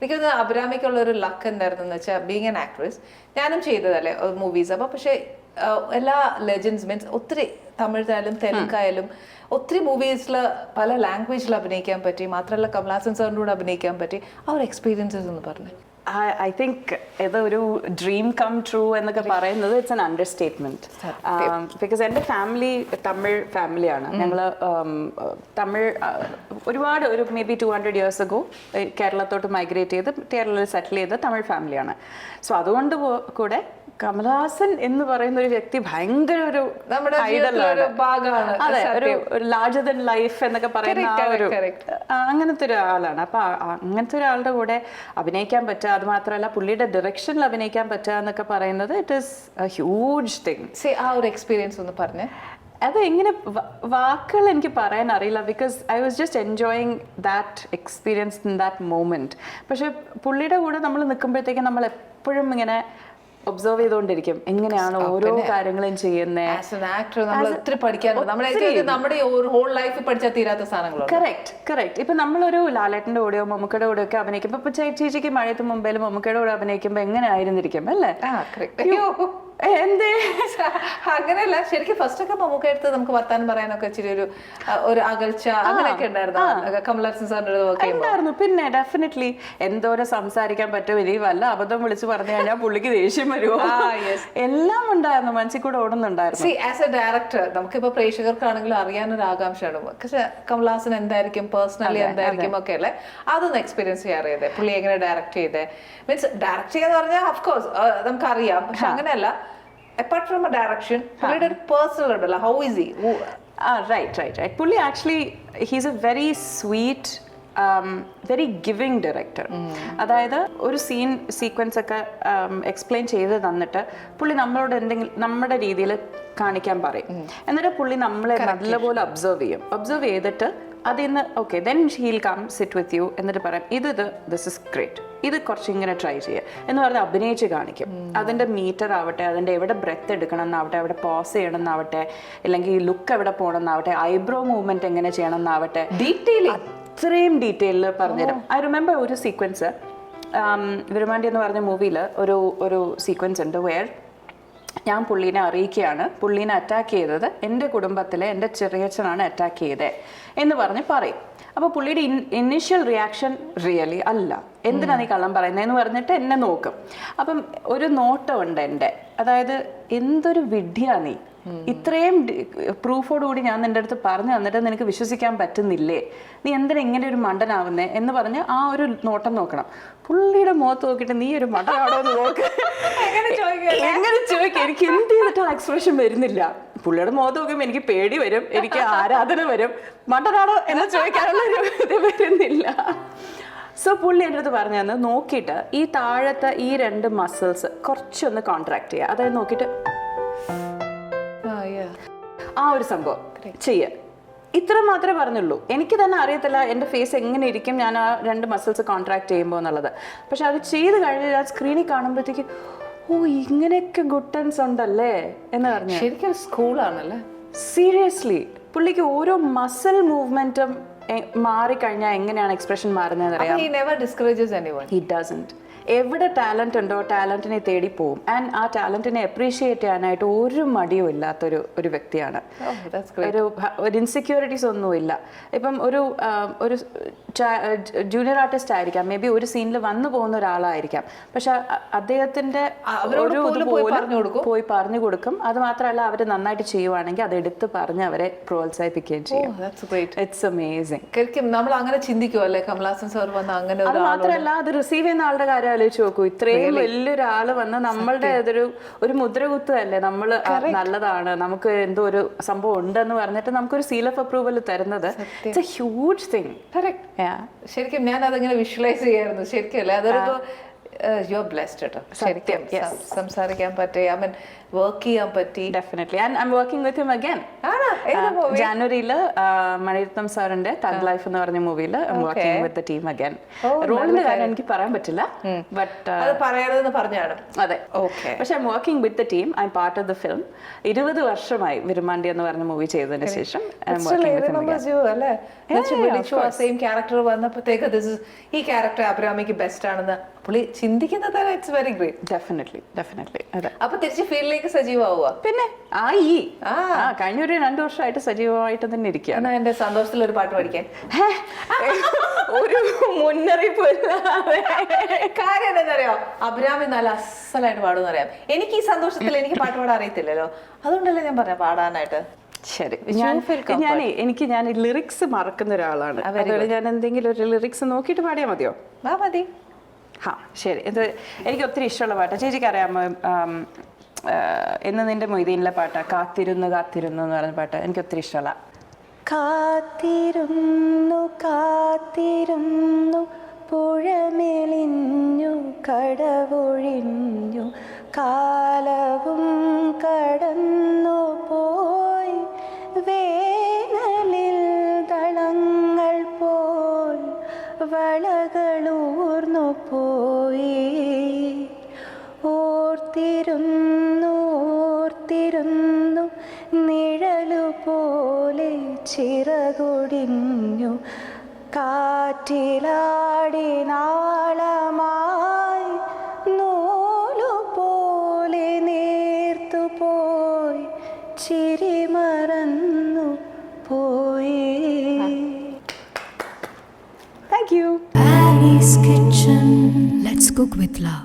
എനിക്കൊന്ന് അബ്രാമിക്കുള്ള ഒരു ലക്ക് എന്തായിരുന്നു വെച്ചാൽ ബീങ് ആൻ ആക്ട്രസ് ഞാനും ചെയ്തതല്ലേ മൂവീസ് അപ്പോൾ പക്ഷേ എല്ലാ ലെജൻസ് മീൻസ് ഒത്തിരി തമിഴായാലും തെലുങ്കായാലും ഒത്തിരി മൂവീസിൽ പല ലാംഗ്വേജിൽ അഭിനയിക്കാൻ പറ്റി. മാത്രമല്ല കമലാസൻ സാറിന്റെ കൂടെ അഭിനയിക്കാൻ പറ്റി. അവർ എക്സ്പീരിയൻസസ് എന്ന് പറഞ്ഞു. ഐ തിങ്ക് ഇത് ഒരു ഡ്രീം കം ട്രൂ എന്നൊക്കെ പറയുന്നത് ഇറ്റ്സ് എൻ അണ്ടർസ്റ്റേറ്റ്മെന്റ് ബിക്കോസ് എന്റെ ഫാമിലി തമിഴ് ഫാമിലിയാണ് ഞങ്ങൾ തമിഴ് ഒരുപാട് ഒരു may be two hundred years ago കേരളത്തോട്ട് migrate ചെയ്ത് കേരളത്തിൽ സെറ്റിൽ ചെയ്ത തമിഴ് ഫാമിലിയാണ് സോ അതുകൊണ്ട് കൂടെ കമലഹാസൻ എന്ന് പറയുന്ന ഒരു വ്യക്തി ഭയങ്കര ഒരു നമ്മുടെ ഒരു ഭാഗമാണ്. അതെ ഒരു ലാർജർ ദൻ ലൈഫ് എന്നൊക്കെ പറയുന്ന ഒരു അങ്ങനത്തെ ഒരാളാണ് അപ്പൊ അങ്ങനത്തെ ഒരാളുടെ കൂടെ അഭിനയിക്കാൻ പറ്റുക അത് മാത്രമല്ല പുള്ളിയുടെ ഡയറക്ഷനിൽ അഭിനയിക്കാൻ പറ്റുക എന്നൊക്കെ പറയുന്നത് it is a huge thing ആ ഒരു എക്സ്പീരിയൻസ് ഒന്ന് പറഞ്ഞു. അത് എങ്ങനെ വാക്കുകൾ എനിക്ക് പറയാൻ അറിയില്ല because I was just enjoying that experience in that moment പക്ഷെ പുള്ളിയുടെ കൂടെ നമ്മൾ നിൽക്കുമ്പോഴത്തേക്കും നമ്മൾ എപ്പോഴും ഇങ്ങനെ ഒബ്സർവ് ചെയ്തുകൊണ്ടിരിക്കും. എങ്ങനെയാണ് ഓരോ കാര്യങ്ങളും ചെയ്യുന്നത് ആസ് എൻ ആക്ടർ നമ്മൾ ഒത്തിരി പഠിക്കാനുണ്ട് നമ്മുടെ ഹോൾ ലൈഫ് പഠിച്ചാൽ തീരാത്ത കറക്റ്റ് കറക്റ്റ് ഇപ്പൊ നമ്മളൊരു ലാലേട്ടന്റെ കൂടെയോ മമ്മൂക്കയുടെ കൂടെ ഒക്കെ അഭിനയിക്കുമ്പോ ഇപ്പൊ ചേച്ചിക്ക് മഴയത്ത് മുമ്പേലും മമ്മൂക്കയുടെ കൂടെ അഭിനയിക്കുമ്പോ എങ്ങനെ ആയിരുന്നിരിക്കും അല്ലേ? എന്തേ? അങ്ങനെയല്ല. ശരിക്കും ഫസ്റ്റ് ഒക്കെ മമ്മൂക്ക എടുത്ത് നമുക്ക് വർത്താനം പറയാനൊക്കെ ഇച്ചിരി ഒരു ഒരു അകൽച്ച അങ്ങനെയൊക്കെ ഉണ്ടായിരുന്നു. കമലഹാസൻ സാറിന്റെ ഉണ്ടായിരുന്നു. പിന്നെ ഡെഫിനറ്റ്ലി എന്തോരം സംസാരിക്കാൻ പറ്റും. ഇനി വല്ല അബദ്ധം വിളിച്ചു പറഞ്ഞു കഴിഞ്ഞാൽ പുള്ളിക്ക് ദേഷ്യം വരുമോ. എല്ലാം ഉണ്ടായിരുന്നു. മനസ്സിൽ കൂടെ ഓടുന്നുണ്ടായിരുന്നു. സി ആസ് എ ഡയറക്ടർ നമുക്കിപ്പോ പ്രേക്ഷകർക്കാണെങ്കിലും അറിയാനൊരു ആകാംക്ഷയാണ്. പക്ഷെ കമൽഹാസൻ എന്തായിരിക്കും? പേഴ്സണലി എന്തായിരിക്കും ഒക്കെ അല്ലേ അതൊന്ന് എക്സ്പീരിയൻസ് ചെയ്യാറിയതേ പുള്ളി എങ്ങനെ ഡയറക്ട് ചെയ്തേ? മീൻസ് ഡയറക്ട് ചെയ്യാന്ന് പറഞ്ഞാൽ അഫ്കോഴ്സ് നമുക്കറിയാം. പക്ഷെ അങ്ങനെയല്ല. അപ്പാർട്ട് ഫ്രം എ ഡയറക്ഷൻ പുള്ളിയുടെ ഒരു പേഴ്സണൽ ഉണ്ടല്ലോ. How is he right right right പുള്ളി actually he's a very sweet very giving director അതായത് ഒരു സീൻ സീക്വൻസ് ഒക്കെ എക്സ്പ്ലെയിൻ ചെയ്ത് തന്നിട്ട് പുള്ളി നമ്മളോട് എന്തെങ്കിലും നമ്മുടെ രീതിയിൽ കാണിക്കാൻ പറയും. എന്നിട്ട് പുള്ളി നമ്മളെ നല്ലപോലെ ഒബ്സർവ് ചെയ്യും. ഒബ്സർവ് ചെയ്തിട്ട് അതിൽ നിന്ന് okay then he'll come sit with you എന്നിട്ട് പറയാം ഇത് ഇത് ദിസ് ഇസ് ഗ്രേറ്റ് ഇത് കുറച്ച് ഇങ്ങനെ ട്രൈ ചെയ്യുക. എന്ന് പറഞ്ഞാൽ അഭിനയിച്ച് കാണിക്കും. അതിന്റെ മീറ്റർ ആവട്ടെ അതിന്റെ എവിടെ ബ്രെത്ത് എടുക്കണം എന്നാവട്ടെ എവിടെ പോസ് ചെയ്യണം എന്നാവട്ടെ അല്ലെങ്കിൽ ലുക്ക് എവിടെ പോകണം എന്നാവട്ടെ ഐബ്രോ മൂവ്മെന്റ് എങ്ങനെ ചെയ്യണം എന്നാവട്ടെ ഡീറ്റെയിൽ അത്രയും ഡീറ്റെയിലിൽ പറഞ്ഞുതരും ഐ റിമെമ്പർ ഒരു സീക്വൻസ് വിരുമാണ്ടി എന്ന് പറഞ്ഞ മൂവിയിൽ ഒരു ഒരു സീക്വൻസ് ഉണ്ട് വെയർ ഞാൻ പുള്ളീനെ അറിയിക്കുകയാണ്. പുള്ളീനെ അറ്റാക്ക് ചെയ്തത് എന്റെ കുടുംബത്തിലെ എന്റെ ചെറിയച്ഛനാണ് അറ്റാക്ക് ചെയ്തത് എന്ന് പറഞ്ഞ് പറയും. അപ്പോൾ പുള്ളിയുടെ ഇനിഷ്യൽ റിയാക്ഷൻ റിയലി അല്ല. എന്തിനാ നീ കള്ളം പറയുന്നതെന്ന് പറഞ്ഞിട്ട് എന്നെ നോക്കും. അപ്പം ഒരു നോട്ടമുണ്ട് എന്റെ. അതായത് എന്തൊരു വിഡ്ഢിയാ നീ. ഇത്രയും പ്രൂഫോടുകൂടി ഞാൻ നിന്റെ അടുത്ത് പറഞ്ഞു തന്നിട്ട് നിനക്ക് വിശ്വസിക്കാൻ പറ്റുന്നില്ലേ? നീ എന്തിനാ ഇങ്ങനെ ഒരു മണ്ടനാവുന്നേ എന്ന് പറഞ്ഞ് ആ ഒരു നോട്ടം നോക്കണം. പുള്ളിയുടെ മുഖത്ത് നോക്കിയിട്ട് നീ ഒരു മണ്ടനാണോ എന്ന് നോക്ക്. എങ്ങനെ ചോദിക്കാം? എനിക്ക് എന്ത് ചെയ്തിട്ട് ആ എക്സ്പ്രഷൻ വരുന്നില്ല. പുള്ളിയുടെ മുഖത്ത് നോക്കുമ്പോൾ എനിക്ക് പേടി വരും എനിക്ക് ആരാധന വരും. മണ്ടനാണോ എന്ന് ചോദിക്കാനുള്ള ഒരു ഇത് വരുന്നില്ല. സോ പുള്ളി എന്റെ അടുത്ത് പറഞ്ഞു തന്നു നോക്കിയിട്ട് ഈ താഴത്തെ ഈ രണ്ട് മസിൽസ് കുറച്ചൊന്ന് കോൺട്രാക്ട് ചെയ്യുക അതായത് നോക്കിയിട്ട് ആ ഒരു സംഭവം ചെയ്യ. ഇത്ര മാത്രമേ പറഞ്ഞുള്ളൂ. എനിക്ക് തന്നെ അറിയത്തില്ല എന്റെ ഫേസ് എങ്ങനെ ഇരിക്കും ഞാൻ ആ രണ്ട് മസിൽസ് കോൺട്രാക്ട് ചെയ്യുമ്പോൾ എന്നുള്ളത്. പക്ഷെ അത് ചെയ്ത് കഴിഞ്ഞ് ഞാൻ സ്ക്രീനിൽ കാണുമ്പോഴത്തേക്ക് ഓ ഇങ്ങനെയൊക്കെ ഗുട്ടൻസ് ഉണ്ടല്ലേ എന്ന് പറഞ്ഞു. ശരിക്കും സ്കൂളാണല്ലേ സീരിയസ്ലി പുള്ളിക്ക് ഓരോ മസിൽ മൂവ്മെന്റും മാറിക്കഴിഞ്ഞാൽ എങ്ങനെയാണ് എക്സ്പ്രഷൻ മാറുന്നത് അറിയാം? എവിടെ ടാലന്റ് ഉണ്ടോ ടാലന്റിനെ തേടി പോവും. ആൻഡ് ആ ടാലന്റിനെ അപ്രീഷിയേറ്റ് ചെയ്യാനായിട്ട് ഒരു മടിയും ഇല്ലാത്തൊരു ഒരു വ്യക്തിയാണ്. ഒരു ഭ- ഒരു ഇൻസെക്യൂരിറ്റീസ് ഒന്നുമില്ല ഇപ്പം ഒരു ഒരു ജൂനിയർ ആർട്ടിസ്റ്റ് ആയിരിക്കാം. മേ ബി ഒരു സീനിൽ വന്നു പോകുന്ന ഒരാളായിരിക്കാം. പക്ഷെ അദ്ദേഹത്തിന്റെ ഒരു പോയി പറഞ്ഞു കൊടുക്കും. അത് മാത്രമല്ല അവർ നന്നായിട്ട് ചെയ്യുവാണെങ്കിൽ അത് എടുത്ത് പറഞ്ഞ് അവരെ പ്രോത്സാഹിപ്പിക്കുകയും ചെയ്യും. ഗ്രേറ്റ് ഇറ്റ്സ് അമേസിങ് നമ്മൾ അങ്ങനെ ചിന്തിക്കുമല്ലേ കമലാസൻ സാർ വന്ന അങ്ങനെ അത് ഒരു മാത്രമല്ല അത് റിസീവ് ചെയ്യുന്ന ആളുടെ കാര്യം ആലോചിച്ച് നോക്കൂ. ഇത്രയും വലിയൊരാൾ വന്ന് നമ്മളുടെ അതൊരു ഒരു മുദ്രകുത്തല്ലേ നമ്മൾ നല്ലതാണ്. നമുക്ക് എന്തോ ഒരു സംഭവം ഉണ്ടെന്ന് പറഞ്ഞിട്ട് നമുക്കൊരു സീൽ ഓഫ് അപ്രൂവൽ തരുന്നത്. It's a huge thing. ശരിക്കും ഞാൻ അതങ്ങനെ വിഷ്വലൈസ് ചെയ്യായിരുന്നു. ശരിക്കും അല്ലേ അതൊരു യു ആർ ബ്ലെസ്ഡ് കേട്ടോ ശരിക്കും സംസാരിക്കാൻ പറ്റി. ഐ മീൻ വർക്ക് ചെയ്യാൻ പറ്റി. Definitely and I'm working with him again ജാനുവരിയിൽ Mani Ratnam സാറിന്റെ തഗ് ലൈഫ് എന്ന് പറഞ്ഞ മൂവിയിൽ വർക്കിംഗ് വിത്ത് ടീം അഗൈൻ റോളിന്റെ കാര്യം. എനിക്ക് പറയാൻ പറ്റില്ല. ബട്ട് അത് പറയരുതെന്ന് പറഞ്ഞാണ്. അതെ. ഓക്കെ പക്ഷെ I'm working with the team I'm part of the film ഇരുപത് വർഷമായി വിരുമാണ്ടി എന്ന് പറഞ്ഞ മൂവി ചെയ്തതിന് ശേഷം സെയിം ക്യാരക്ടർ വന്നപ്പോഴത്തേക്ക് ഈ ക്യാരക്ടർ അബ്രാമിക്ക് ബെസ്റ്റ് ആണെന്ന് പുള്ളി ചിന്തിക്കുന്നത് it's very great. Definitely definitely അതെ. അപ്പൊ തിരിച്ച് ഫീൽഡിലേക്ക് സജീവമാവുക പിന്നെ ആ ഈ. ആ. കഴിഞ്ഞ ഒരു രണ്ടു വർഷമായിട്ട് സജീവമായിട്ട് തന്നെ ഇരിക്കുകയാണ്. എന്നാ എന്റെ സന്തോഷത്തിൽ ഒരു പാട്ട് പഠിക്കാൻ. ഒരു മുന്നറിയിപ്പ്. കാര്യം എന്താണെന്നറിയോ? അബ്രാമി നല്ല അസലായിട്ട് പാടുമെന്ന് അറിയാം. എനിക്ക് ഈ സന്തോഷത്തിൽ എനിക്ക് പാട്ട് പാടാൻ അറിയത്തില്ലല്ലോ. അതുകൊണ്ടല്ലേ ഞാൻ പറഞ്ഞ പാടാനായിട്ട്. ശരി. ഞാൻ? എനിക്ക് ഞാൻ ലിറിക്സ് മറക്കുന്ന ഒരാളാണ് അതുകൊണ്ട് ഞാൻ എന്തെങ്കിലും ഒരു ലിറിക്സ് നോക്കിയിട്ട് പാടിയാ മതിയോ? വാ മതി. ഹാ ശരി. ഇത് എനിക്ക് ഒത്തിരി ഇഷ്ടമുള്ള പാട്ടാണ് ചേച്ചിക്ക് അറിയാമോ എന്ന് നിന്റെ മൊയ്തീനിലെ പാട്ടാ? കാത്തിരുന്നു കാത്തിരുന്നു എന്ന് പറഞ്ഞ പാട്ട് എനിക്ക് ഒത്തിരി ഇഷ്ടമുള്ള. കാത്തിരുന്നു കാത്തിരുന്നു പുഴമെലിഞ്ഞു കടവൊഴിഞ്ഞു കാലവും കടന്നു പോയി വേനലിൽ ദളങ്ങൾ പോൽ വളകളൂർന്നു പോയി ഓർത്തിരുന്നു ഓർത്തിരുന്നു നിഴലു പോലെ ചിറകൊടിഞ്ഞു. കാറ്റിലാടി നാളമായി നൂലു പോലെ നേർത്തു പോയി ചിരി cook with love.